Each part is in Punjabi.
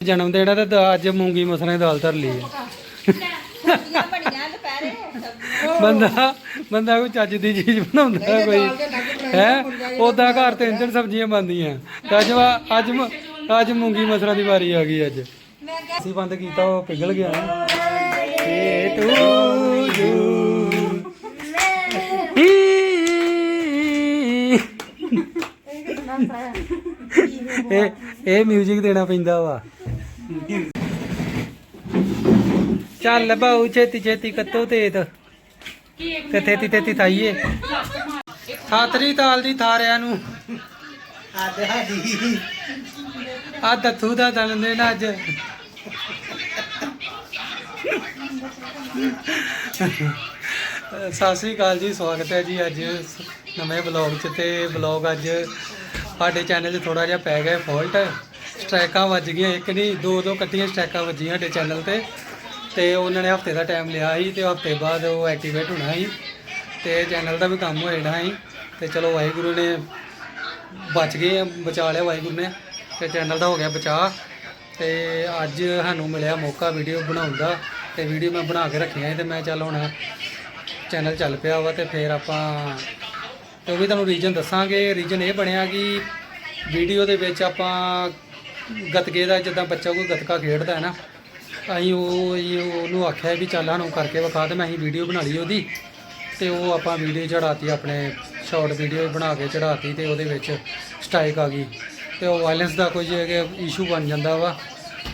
ਜਨਮ ਦਿਨ ਤੇ ਦ- ਅੱਜ ਮੂੰਗੀ ਮਸਰਾਂ ਦੀ ਦਾਲ ਧਰ ਲਈ ਹੈ ਸਬਜ਼ੀਆਂ ਬਣੀਆਂ ਦੁਪਹਿਰੇ ਸਬਜ਼ੀਆਂ ਬੰਦਾ ਬੰਦਾ ਕੋਈ ਚੱਜ ਦੀ ਚੀਜ਼ ਬਣਾਉਂਦਾ ਕੋਈ। ਹੈ? ਉਦਾਂ ਘਰ ਤਿੰਨ ਤਿੰਨ ਸਬਜ਼ੀਆਂ ਬਣਦੀਆਂ। ਤੇ ਅੱਜ ਵਾ- ਅੱਜ ਮ- ਅੱਜ ਮੂੰਗੀ ਮਸਰਾਂ ਦੀ ਵਾਰੀ ਆ ਗਈ ਅੱਜ। ਅਸੀਂ ਬੰਦ ਕੀਤਾ ਉਹ ਪਿਘਲ ਗਿਆ। ਏ ਟੂ ਯੂ ਇਹ ਇਹ 뮤직 ਦੇਣਾ ਪੈਂਦਾ ਵਾ। ਚੱਲ ਬਾਉ ਛੇਤੀ ਛੇਤੀ ਕੱਤੋ ਤੇਤ। ਤੇ ਤੇਤੀ ਤੇਤੀ ਥਾਈਏ ਸਾਤਰੀ ਤਾਲ ਦੀ ਥਾਰਿਆਂ ਨੂੰ। ਆ ਦਥੂ ਦਾ ਦਨ ਦੇਣਾ ਅੱਜ। ਸਤਿ ਸ੍ਰੀ ਅਕਾਲ ਜੀ ਸਵਾਗਤ ਹੈ ਜੀ ਅੱਜ ਨਵੇਂ ਬਲੌਗ 'ਚ ਤੇ ਬਲੌਗ ਅੱਜ ਸਾਡੇ ਚੈਨਲ 'ਚ ਥੋੜਾ ਜਿਹਾ ਪੈ ਗਿਆ ਫਾਲਟ। ਸਟ੍ਰਾਈਕਾਂ ਵੱਜ ਗਈਆਂ ਇੱਕ ਨਹੀਂ ਦੋ ਦੋ ਕੱਟੀਆਂ ਸਟ੍ਰਾਈਕਾਂ ਵੱਜੀਆਂ ਸਾਡੇ ਚੈਨਲ ਤੇ। ਤੇ ਉਹਨਾਂ ਨੇ ਹਫ਼ਤੇ ਦਾ ਟਾਈਮ ਲਿਆ ਸੀ ਤੇ ਹਫ਼ਤੇ ਬਾਅਦ ਉਹ ਐਕਟੀਵੇਟ ਹੋਣਾ ਸੀ ਤੇ ਚੈਨਲ ਦਾ ਵੀ ਕੰਮ ਹੋ ਜਾਣਾ ਸੀ ਤੇ ਚਲੋ ਵਾਹਿਗੁਰੂ ਨੇ ਬਚ ਗਏ ਆ, ਬਚਾ ਲਿਆ ਵਾਹਿਗੁਰੂ ਨੇ ਤੇ ਚੈਨਲ ਦਾ ਹੋ ਗਿਆ ਬਚਾ ਤੇ ਅੱਜ ਸਾਨੂੰ ਮਿਲਿਆ ਮੌਕਾ ਵੀਡੀਓ ਬਣਾਉਣ ਦਾ ਤੇ ਵੀਡੀਓ ਮੈਂ ਬਣਾ ਕੇ ਰੱਖੀਆਂ ਸੀ ਤੇ ਮੈਂ ਚੱਲ ਹੁਣ ਚੈਨਲ ਚੱਲ ਪਿਆ ਵਾ ਤੇ ਫਿਰ ਆਪਾਂ ਤੇ ਉਹ ਵੀ ਤੁਹਾਨੂੰ ਰੀਜਨ ਦੱਸਾਂਗੇ ਰੀਜਨ ਇਹ ਬਣਿਆ ਕਿ ਵੀਡੀਓ ਦੇ ਵਿੱਚ ਆਪਾਂ ਗਤਕੇ ਦਾ ਜਿੱਦਾਂ ਬੱਚਾ ਕੋਈ ਗਤਕਾ ਖੇਡਦਾ ਹੈ ਨਾ ਅਸੀਂ ਉਹ ਅਸੀਂ ਉਹਨੂੰ ਆਖਿਆ ਵੀ ਚੱਲ ਸਾਨੂੰ ਕਰਕੇ ਵਿਖਾ ਤੇ ਮੈਂ ਅਸੀਂ ਵੀਡੀਓ ਬਣਾ ਲਈ ਉਹਦੀ। ਤੇ ਉਹ ਆਪਾਂ ਵੀਡੀਓ ਚੜਾਤੀ ਆਪਣੇ ਸ਼ਾਰਟ ਵੀਡੀਓ ਬਣਾ ਕੇ ਚੜਾਤੀ ਤੇ ਉਹਦੇ ਵਿੱਚ ਸਟ੍ਰਾਈਕ ਆ ਗਈ। ਤੇ ਉਹ ਵਾਇਲੈਂਸ ਦਾ ਕੁਝ ਇਸ਼ੂ ਬਣ ਜਾਂਦਾ ਵਾ।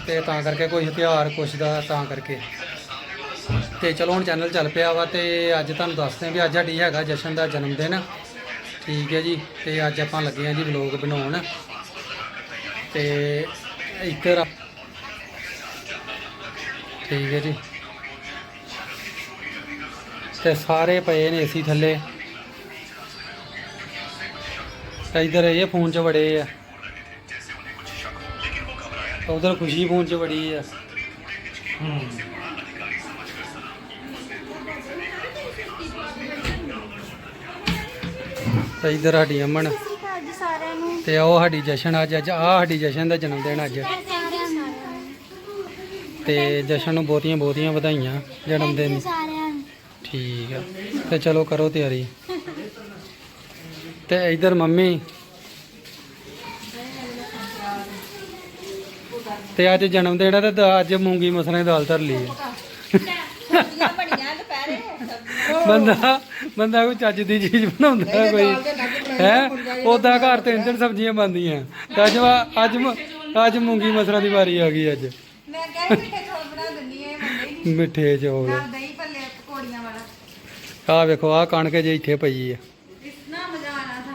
ਤੇ ਤਾਂ ਕਰਕੇ ਕੋਈ ਹਥਿਆਰ, ਕੁਛ ਦਾ ਤਾਂ ਕਰਕੇ। ਤੇ ਚਲੋ ਹੁਣ ਚੈਨਲ ਚੱਲ ਪਿਆ ਵਾ ਤੇ ਅੱਜ ਤੁਹਾਨੂੰ ਦੱਸਦੇ ਹਾਂ ਵੀ ਅੱਜ ਸਾਡੀ ਹੈਗਾ ਜਸ਼ਨ ਦਾ ਜਨਮ ਦਿਨ। ਠੀਕ ਹੈ ਜੀ, ਤੇ ਅੱਜ ਆਪਾਂ ਲੱਗੇ ਹਾਂ ਜੀ ਵਲੌਗ ਬਣਾਉਣ। ਤੇ ਇੱਧਰ ਠੀਕ ਹੈ ਜੀ। ਤੇ ਸਾਰੇ ਪਏ ਨੇ ਏਸੀ ਥੱਲੇ। ਤੇ ਇੱਧਰ ਇਹ ਫੋਨ 'ਚ ਵੜੇ ਆ। ਉਧਰ ਖੁਸ਼ੀ ਫੋਨ 'ਚ ਵੜੀ ਆ। ਤੇ ਇੱਧਰ ਸਾਡੀ ਅਮਨ ਤੇ ਉਹ ਸਾਡੀ ਜਸ਼ਨ ਅੱਜ ਅੱਜ ਆ ਸਾਡੀ ਜਸ਼ਨ ਦਾ ਜਨਮ ਦਿਨ ਅੱਜ। ਤੇ ਜਸ਼ਨ ਨੂੰ ਬਹੁਤੀਆਂ ਬਹੁਤੀਆਂ ਵਧਾਈਆਂ ਜਨਮ ਦਿਨ। ਦੀ ਸਾਰਿਆਂ ਨੂੰ। ਠੀਕ ਆ। ਤੇ ਚਲੋ ਕਰੋ ਤਿਆਰੀ। ਤੇ ਇਧਰ ਮੰਮੀ। ਤੇ ਅੱਜ ਜਨਮ ਦਿਨ ਆ ਤੇ ਦ- ਅੱਜ ਮੂੰਗੀ ਮਸਰਾਂ ਦੀ ਦਾਲ ਧਰ ਲਈ ਹੈ ਬੰਦਾ ਬੰਦਾ ਕੋਈ ਚੱਜ ਦੀ ਚੀਜ਼ ਬਣਾਉਂਦਾ ਕੋਈ। ਹੈ? ਉਦਾਂ ਘਰ ਤਿੰਨ ਤਿੰਨ ਸਬਜ਼ੀਆਂ ਬਣਦੀਆਂ। ਤੇ ਅੱਜ ਵਾ- ਅੱਜ ਮ- ਅੱਜ ਮੂੰਗੀ ਮਸਰਾਂ ਦੀ ਵਾਰੀ ਆ ਗਈ ਅੱਜ। ਮੈਂ ਕਿਹਾ ਸੀ ਮਿੱਠੇ ਚੌਲ ਬਣਾ ਦਿੰਦੀ ਐ ਮੰਨੇ ਨਹੀਂ ਮਿੱਠੇ ਚੌਲ। ਨਾਲ ਦਹੀਂ ਭੱਲੇ ਪਕੌੜੀਆਂ ਵਾਲਾ। ਆਹ ਵੇਖੋ ਆਹ ਕਣਕ ਜੇ ਇੱਥੇ ਪਈ ਆ। ਇਤਨਾ ਮਜ਼ਾ ਆਣਾ ਥਾ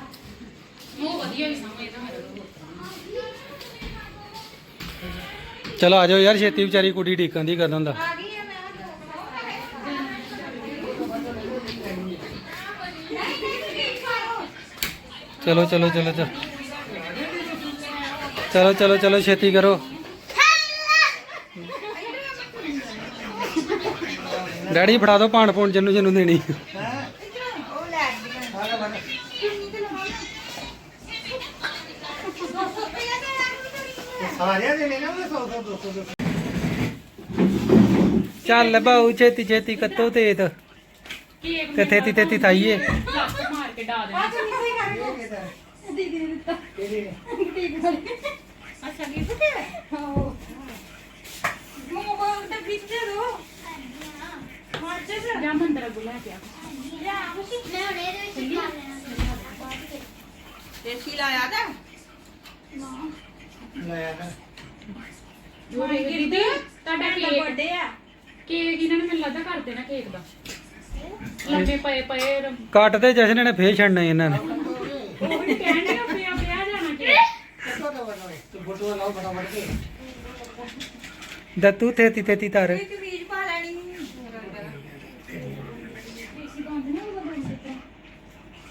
ਚਲੋ ਆ ਜਾਓ ਯਾਰ ਛੇਤੀ ਵਿਚਾਰੀ ਕੁੜੀ ਢੀਕਣ ਦੀ ਕਰਦਾ ਹੁੰਦਾ ਆ ਗਈ ਐ ਮੈਂ ਚਲੋ ਚਲੋ ਚਲੋ ਚਲੋ। ਚਲੋ ਚਲੋ ਚਲੋ ਛੇਤੀ ਕਰੋ। ਡੈਡੀ ਫੜਾ ਦਿਓ ਪਾਣ ਪੂਣ ਜਿਹਨੂੰ ਜਿਹਨੂੰ ਦੇਣੀ। ਉਹ ਲੈ ਆਂਦੀਆਂ ਸਾਰਿਆਂ ਦੇ ਨੇ ਨਾ 100 100 200 ਚੱਲ ਬਾਉ ਛੇਤੀ ਛੇਤੀ ਕੱਤੋ ਤੇਤ। ਤੇ ਥੇਤੀ ਥੇਤੀ ਥਾਈਏ। ਅੱਛਾ ਕੀ। ਪੁੱਤੇ ਹਾਂ ਮੋਬਾਈਲ ਤੇ ਖਿੱਚ ਦੋ। ਮਾਰ ਜੇ ਮੈਂ ਹੁਣ ਇਹਦੇ ਵਿੱਚ ਪਾ ਲੈਣਾ ਦੇਸੀ ਲਾਇਆ ਤਾਂ? ਲਾਇਆ ਨਾ ਦੀਦੀ ਤੁਹਾਡਾ ਕੇਕ। ਬਰਥਡੇ ਆ। ਕੇਕ ਇਹਨਾਂ ਨੇ ਮੈਨੂੰ ਲੱਗਦਾ ਕਰ ਦੇਣਾ ਕੇਕ ਦਾ। ਲੰਮੇ ਪਏ ਪਏ ਰ- ਕੱਟ ਤੇ ਜਸ਼ਨ ਨੇ ਫੇਰ ਛੱਡਣਾ ਇਹਨਾਂ ਨੇ। ਉਹ ਵੀ ਕਹਿਣਗੇ ਪਿਆ ਪਿਆ ਜਾਣਾ ਕੇਕ। ਤੂੰ ਫੋਟੋ ਲਾਓ ਫਟਾਫਟ ਕੇ। ਦੱਤੂ ਥੇਤੀ ਥੇਤੀ ਧਰ ਇੱਕ ਬੀਜ ਪਾ ਲੈਣੀ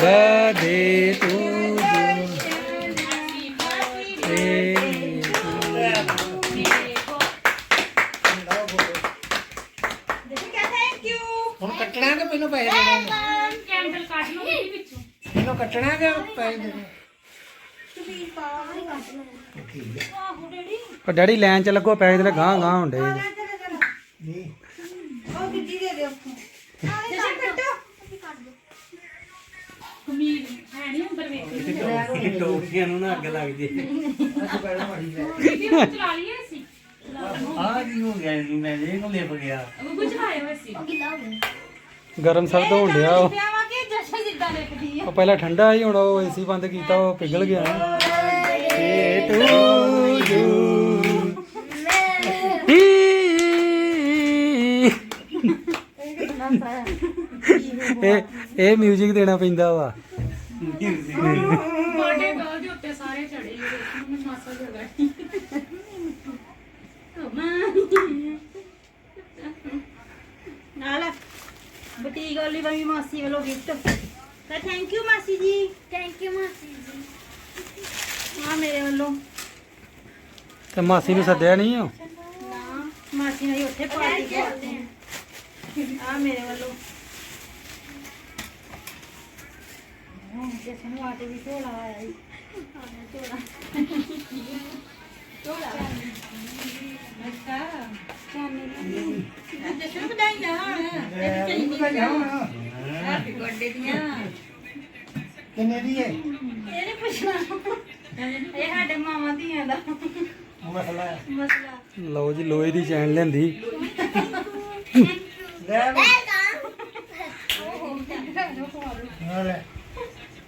બર્થડે ટુ ਹੁਣ ਕੱਟਣਾ ਕਿ ਮੈਨੂੰ ਪੈਸੇ ਦੇਣੇ ਕੈਂਡਲ ਕੱਢ ਲਓ ਉਹਦੇ ਵਿੱਚੋਂ। ਇਹਨੂੰ ਕੱਟਣਾ ਕਿ ਪੈਸੇ ਦੇਣੇ ਉਹ ਡੈਡੀ ਲੈਣ ਚ ਲੱਗੋ ਪੈਸੇ ਦੇ ਗਾਂ ਗਾਂ ਹੁੰਦੇ ਨਹੀਂ। ਉਹ ਕਿੱਡੀ ਦੇ ਦਿਓ। ਕਮੀਜ਼ ਹੈ ਨਹੀਂ ਅੰਦਰ ਵੇਖੀ ਟੋਪੀਆਂ ਨੂੰ ਨਾ ਅੱਗ ਲੱਗ ਜੇ ਅੱਜ ਪੈਣਾ ਮਾਰੀ ਲੈ ਵੀਡੀਓ ਨੂੰ ਚਲਾ ਲਈਏ ਅਸੀਂ? ਆ ਕੀ ਹੋ ਗਿਆ ਇਹਨੂੰ ਮੈਂ ਇਹ ਨੂੰ ਲਿਪ ਗਿਆ। ਉਹ ਕੁਝ ਆਏ ਹੋਏ ਸੀ। ਗਰਮ ਸਰਦ ਹੋਣ ਡਿਆ ਉਹ। ਪਿਆਵਾ ਕਿ ਜਸ਼ਨ ਜਿੱਦਾਂ ਲਿਖਦੀ ਉਹ ਪਹਿਲਾਂ ਠੰਡਾ ਸੀ ਹੁਣ ਉਹ ਏਸੀ ਬੰਦ ਕੀਤਾ ਉਹ ਪਿਘਲ ਗਿਆ। ਏ ਟੂ ਯੂ ਇਹ ਇਹ 뮤직 ਦੇਣਾ ਪੈਂਦਾ ਵਾ। ਬਰਥਡੇ ਗਰਲ ਦੇ ਉੱਤੇ ਸਾਰੇ ਚੜੇ ਹੋਏ ਮੈਂ ਮਾਸਾ ਜਗਾ ਨਾਲ ਬੁਟੀਕ ਵਾਲੀ ਵਾਲੀ ਮਾਸੀ ਵੱਲੋਂ ਗਿਫਟ ਤਾਂ ਥੈਂਕ ਯੂ ਮਾਸੀ ਜੀ। ਥੈਂਕ ਯੂ ਮਾਸੀ ਜੀ। ਆ ਮੇਰੇ ਵੱਲੋਂ। ਤੇ ਮਾਸੀ ਨੂੰ ਸੱਦਿਆ ਨਹੀਂ ਉਹ? ਨਾ ਮਾਸੀ ਨੇ ਉੱਥੇ ਪਾਰਟੀ ਕਰਦੇ ਆ ਮੇਰੇ ਵੱਲੋਂ। ਹਾਂ ਜਸ਼ਨ ਨੂੰ ਆਟੇ ਵੀ ਝੋਲਾ ਆਇਆ ਜੀ ਝੋਲਾ ਝੋਲਾ ਅੱਛਾ ਜਸ਼ਨ ਵਧਾਈਆਂ ਹੁਣ। ਹੈਪੀ ਬਰਥਡੇ ਦੀਆਂ। ਕਿੰਨੇ ਦੀ ਹੈ ਇਹ ਨਹੀਂ ਪੁੱਛਣਾ। ਇਹ ਸਾਡੇ ਮਾਮਾ ਧੀਆਂ ਦਾ। ਮਸਲਾ ਹੈ। ਮਸਲਾ। ਲਓ ਜੀ ਲੋਹੇ ਦੀ ਚੈਨ ਲੈਂਦੀ ਲੈ। ਲੈ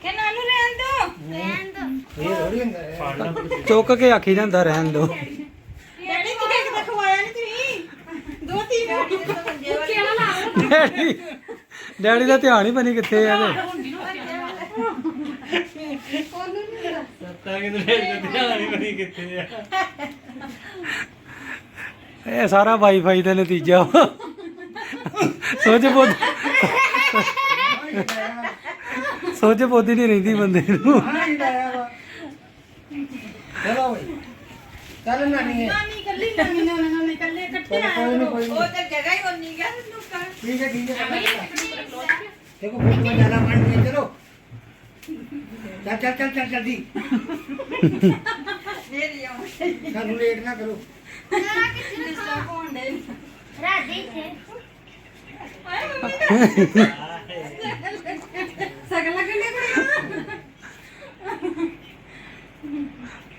ਕਿ ਨਾਨੂ ਰਹਿਣ ਦੋ ਰਹਿਣ ਦੋ ਇਹ ਥੋੜੀ ਹੁੰਦਾ ਹੈ ਚੁੱਕ ਕੇ ਆਖੀ ਜਾਂਦਾ ਰਹਿਣ ਦੋ। ਡੈਡੀ ਤੂੰ ਦੇਖ ਤਾਂ ਖਵਾਇਆ ਨਹੀਂ ਤੁਸੀਂ? ਦੋ ਤਿੰਨ। ਰੋਟੀ ਦੇ ਤਾਂ ਮੰਜੇ ਵਾਲੀ ਕਿਹੜਾ ਲਾ ਲਓ ਡੈਡੀ ਡੈਡੀ ਦਾ ਧਿਆਨ ਹੀ ਬਣੀ ਕਿੱਥੇ ਆ ਸੱਤਾ ਕਿ ਤੇ ਧਿਆਨ ਨਹੀਂ ਬਣੀ ਕਿੱਥੇ ਆ ਇਹ ਸਾਰਾ ਵਾਈਫਾਈ ਦਾ ਨਤੀਜਾ ਵਾ। ਸੋਚ ਬੋਧ ਸੋਚ ਬੋਧੀ ਨਹੀਂ ਰਹਿੰਦੀ ਬੰਦੇ ਨੂੰ। ਚੱਲ ਨਾਨੀ ਹੈ ਨਾਨੀ ਕੱਲੀ ਨਾਨੀ ਨਾਨੀ ਨਾਨੀ ਕੱਲੇ ਇਕੱਠੇ ਚਲੋ ਆਏ ਕੋਈ ਨੀ, ਕੋਈ ਨੀ। ਉਹ ਤਾਂ ਜਗ੍ਹਾ ਹੀ ਉਨੀ ਗਿਆ ਤੂੰ ਕਰ ਠੀਕ ਹੈ ਠੀਕ ਹੈ ਦੇਖੋ ਫੋਟੋ में जाना मान के चलो चल चल चल चल जल्दी ਮੇਰੀ ਆਉਂ चलो लेट ना करो ਡਿਸਟਰਬ ਹੋਣ ਦੇ ਰਾਧੇ ਥੇ ਆਏ ਮੰਮੀ ਦਾ ਸਗਨ ਲੱਗਣੇ ਕੁੜੀ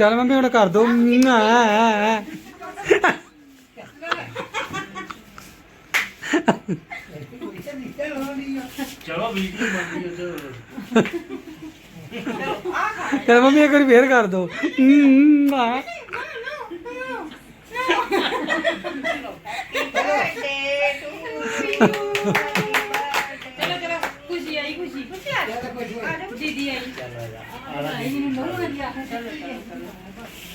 ਮੰਮੀ ਹੁਣ ਕਰ ਦੋ। ਚਲੋ ਵੀਡੀਓ ਬਣ ਗਈ ਉਧਰ ਚੱਲ ਮੰਮੀ ਇੱਕ ਵਾਰੀ ਫੇਰ ਕਰ ਦੋ। ਚਲੋ ਚਲੋ। ਖੁਸ਼ੀ ਆਈ ਖੁਸ਼ੀ। ਖੁਸ਼ੀ ਆ ਜਾਓ ਦੀਦੀ ਆਈ। ਆਈ ਮੈਨੂੰ ਬਹੁਤ ਵਧੀਆ। ਕਹਿੰਦੇ ਨੂੰ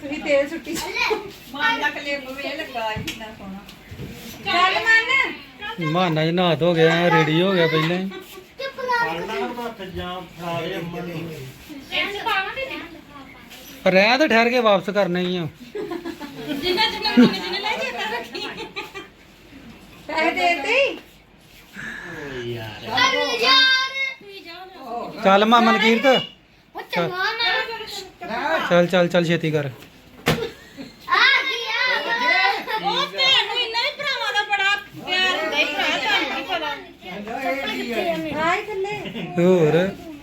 ਤੁਸੀਂ ਤੇਲ ਸੁੱਟੀ ਮਾਨ ਦਾ ਕਲੇਬ ਵੇ ਲੱਗਾ ਕਿੰਨਾ ਸੋਹਣਾ। ਚੱਲ ਮੰਨ। ਮਹਾਨਾ ਜੀ ਨਹਾ ਧੋ ਗਿਆ ਰੈਡੀ ਹੋ ਗਿਆ ਪਹਿਲਾਂ ਹੀ। ਜਾਂ ਜੀ। ਰਹਿ ਤਾਂ ਠਹਿਰ ਕੇ ਵਾਪਸ ਕਰਨਾ ਹੀ ਆ। ਜਿੰਨਾ ਜਿੰਨਾ ਜਿੰਨੇ ਜਿੰਨੇ ਲੈ ਕੇ ਤਾਂ ਰੱਖੀ। ਪੈਸੇ ਦੇ ਦੇ ਅਰੇ ਯਾਰ। ਚੱਲ ਮਾਮਨ ਕੀਰਤ ਚੱਲ। ਚੱਲ ਚੱਲ ਛੇਤੀ ਕਰ। ਆ ਗਿਆ ਉਹ ਭੈਣ ਨੂੰ ਇੰਨਾ ਹੀ ਭਰਾਵਾਂ ਦਾ ਬੜਾ ਪਿਆਰ ਹੁੰਦਾ ਹੀ ਭਰਾ ਤੁਹਾਨੂੰ ਨਹੀਂ ਪਤਾ ਆਏ ਥੱਲੇ ਹੋਰ?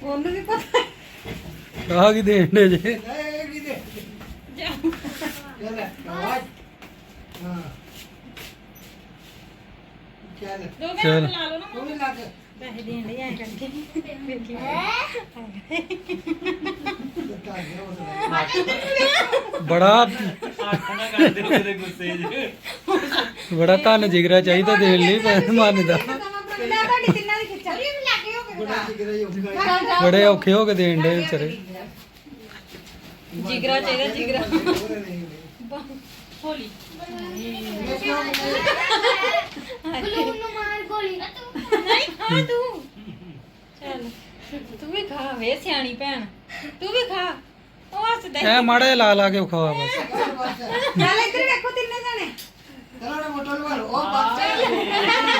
ਉਹਨੂੰ ਵੀ ਪਤਾ ਆਹ ਕੀ ਦੇਣ ਦੇ ਜੇ? ਚੱਲ। ਦੋ। ਘੰਟੇ ਲਾ ਲਓ ਨਾ। ਵੀ ਲੱਗ ਪੈਸੇ ਦੇਣ ਲਈ ਕਰਕੇ। ਬੜਾ ਆਖਣਾ ਕਰਦੇ ਹੋ ਕਿਤੇ ਗੁੱਸੇ 'ਚ ਬੜਾ ਧੰਨ ਜਿਗਰਾ ਚਾਹੀਦਾ ਦੇਣ ਲਈ ਪਰ ਮੈਂ ਤੁਹਾਡੀ ਤਿੰਨਾਂ ਦੀ। ਖਿੱਚਾਂ ਹੀ ਉੱਠਾ ਬੜੇ ਔਖੇ ਹੋ ਕੇ ਦੇਣ ਦੇ ਵਿਚਾਰੇ। ਜਿਗਰਾ ਚਾਹੀਦਾ ਜਿਗਰਾ। ਹੋਲੀ ਬਲੂਨ ਨੂੰ ਮਾਰ ਗੋਲੀ ਨਹੀਂ ਖਾ ਤੂੰ। ਚੱਲ ਤੂੰ ਵੀ ਖਾ ਵੇ ਸਿਆਣੀ ਭੈਣ। ਤੂੰ ਵੀ ਖਾ। ਉਹ ਹੱਸਦਾ ਐ ਮਾੜਾ ਜਿਹਾ ਲਾ ਲਾ ਕੇ ਖਵਾ ਬਸ। ਚੱਲ ਇੱਧਰ ਵੇਖੋ ਤਿੰਨੇ ਜਣੇ। ਚਲੋ ਨਾ ਮੋਟਰ ਵਾਲ ਉਹ ਬੱਸ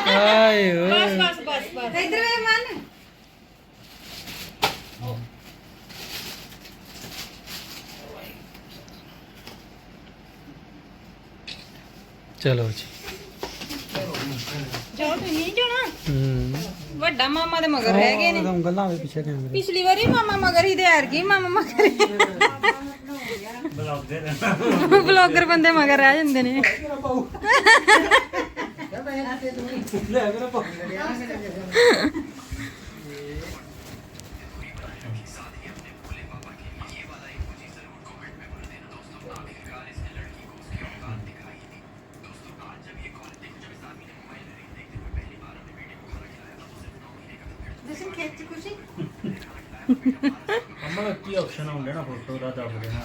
ਆਏ ਓਏ। ਬਸ ਬਸ ਬਸ ਇੱਧਰ ਵੇ ਮਨ। ਚਲੋ ਜੀ। ਜਾਓ ਤੁਸੀਂ। ਵੱਡਾ ਮਾਮਾ ਦੇ ਮਗਰ ਰਹਿ ਗਏ ਨੇ। ਗੱਲਾਂ ਵੇ ਪਿੱਛੇ ਕੈਮਰੇ ਪਿਛਲੀ ਵਾਰੀ ਮਾਮਾ ਮਗਰ ਹੀ ਤੇ ਐਰ ਗਈ ਮਾਮਾ ਮਗਰ ਨੇ ਵਲੌਗਰ ਬੰਦੇ ਮਗਰ ਰਹਿ ਜਾਂਦੇ ਨੇ। ਲੈ ਮੇਰਾ ਪਾ ਜਸ਼ਨ ਖੇਚ ਖੁਸ਼ੀ ਅਮਨ ਕੀ ਆਪਸ਼ਨ ਆਉਂਦਾ ਨਾ ਫੋਟੋ ਦਾ ਦੱਬ ਦੇਣਾ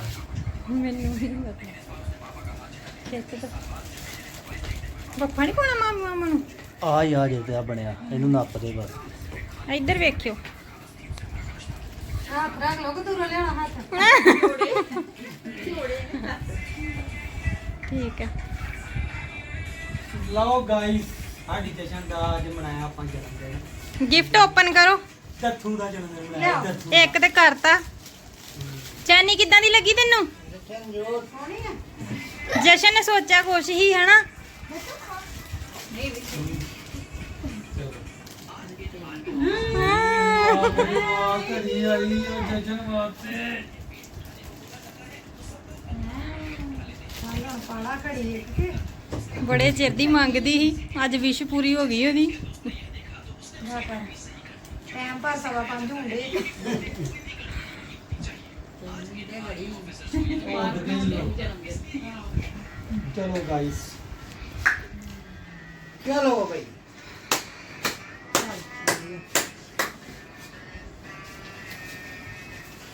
ਮੈਨੂੰ ਨਹੀਂ ਪਤਾ। ਖੇਚ ਤਾਂ। ਬੱਫਾ ਨਹੀਂ ਪਾਉਣਾ ਮਾਮਾ ਮਾਮਾ ਨੂੰ? ਆ ਹੀ ਆ ਜੇ ਤੇ ਆ ਬਣਿਆ। ਇਹਨੂੰ ਨੱਪ ਦੇ ਬਸ। ਇੱਧਰ ਵੇਖਿਓ। ਹੱਥ ਰੱਖ ਲੋ ਕਿ ਦੂਰੋਂ ਲਿਆਉਣਾ ਹੱਥ। ਠੀਕ ਹੈ ਲਓ ਗਾਇਸ ਸਾਡੀ ਜਸ਼ਨ ਦਾ ਅੱਜ ਮਨਾਇਆ ਆਪਾਂ ਜਨਮ ਦਿਨ। ਗਿਫਟ ਓਪਨ ਕਰੋ। ਦੱਥੂ ਦਾ ਜਨਮ ਦਿਨ ਮਨਾਇਆ ਦੱਥੂ ਇੱਕ ਤੇ ਕਰਤਾ। ਚੈਨੀ ਕਿੱਦਾਂ ਦੀ ਲੱਗੀ ਤੈਨੂੰ? ਜਸ਼ਨ ਨੇ ਸੋਚਿਆ ਖੁਸ਼ ਹੀ, ਹਨਾ? ਕਰੀ ਆਈ ਉਹ ਜਸ਼ਨ ਵਾਸਤੇ ਪਾਲਾ ਘੜੀ ਬੜੇ ਚਿਰ ਦੀ ਮੰਗਦੀ ਸੀ, ਅੱਜ ਵਿਸ਼ ਪੂਰੀ ਹੋ ਗਈ ਉਹਦੀ। ਟਾਈਮ ਪਾਸ ਸਵਾ ਪੰਜ ਹੁੰਦੇ। ਚਲੋ ਗਾਇਸ ਚਲੋ ਬਈ?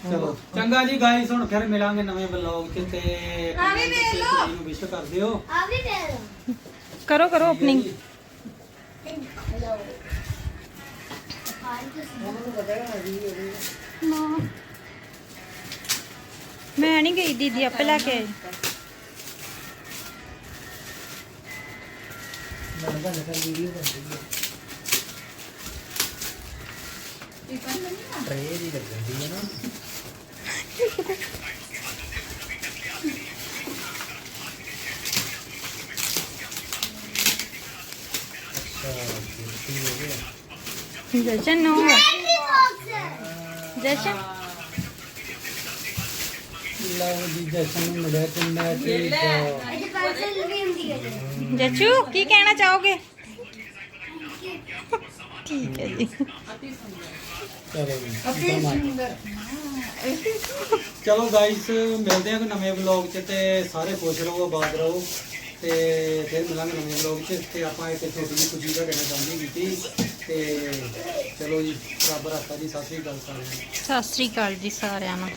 ਚਲੋ। ਚੰਗਾ ਜੀ ਗਾਇਸ ਹੁਣ ਫਿਰ ਮਿਲਾਂਗੇ ਨਵੇਂ ਬਲੌਗ 'ਚ ਤੇ ਆ ਵੀ ਵੇਖ ਲਓ। ਨੂੰ ਵਿਸ਼ ਕਰ ਦਿਓ ਆ ਵੀ ਦੇ ਦੋ ਕਰੋ ਕਰੋ ਓਪਨਿੰਗ ਹੈਲੋ ਤੁਸੀਂ ਜੀ। ਮੈਂ ਨਹੀਂ ਗਈ ਦੀਦੀ ਆਪੇ ਲੈ ਕੇ ਆਈ। ਟਰੇ ਦੀ ਲੱਗਦੀ ਹੈ ਨਾ ਜਸ਼ਨ ਨੂੰ ਜਸ਼ਨ? ਲਓ ਜੀ ਜਸ਼ਨ ਨੂੰ ਮਿਲਿਆ ਕਿੰਨਾ ਠੀਕ ਇਹ ਪੈਨਸਲ ਵੀ ਹੁੰਦੀ ਹੈ ਜੀ। ਜਚੂ ਕੀ ਕਹਿਣਾ ਚਾਹੋਗੇ? ਠੀਕ ਹੈ ਜੀ। ਚਲੋ ਜੀ ਗਾਇਸ ਮਿਲਦੇ ਹਾਂ ਕੋਈ ਨਵੇਂ ਵਲੌਗ 'ਚ ਤੇ ਸਾਰੇ ਖੁਸ਼ ਰਹੋ ਆਬਾਦ ਰਹੋ ਤੇ ਫਿਰ ਮਿਲਾਂਗੇ ਨਵੇਂ ਵਲੌਗ 'ਚ ਤੇ ਆਪਾਂ ਇੱਕ ਛੋਟੀ ਜਿਹੀ ਖੁਸ਼ੀ ਦਾ ਕਹਿਣਾ ਚਾਹੁੰਦੀ ਕੀਤੀ ਤੇ ਚਲੋ ਜੀ ਰੱਬ ਰਾਖਾ ਜੀ ਸਤਿ ਸ੍ਰੀ ਅਕਾਲ ਸਾਰਿਆਂ ਨੂੰ। ਸਤਿ ਸ੍ਰੀ ਅਕਾਲ ਜੀ ਸਾਰਿਆਂ ਨੂੰ।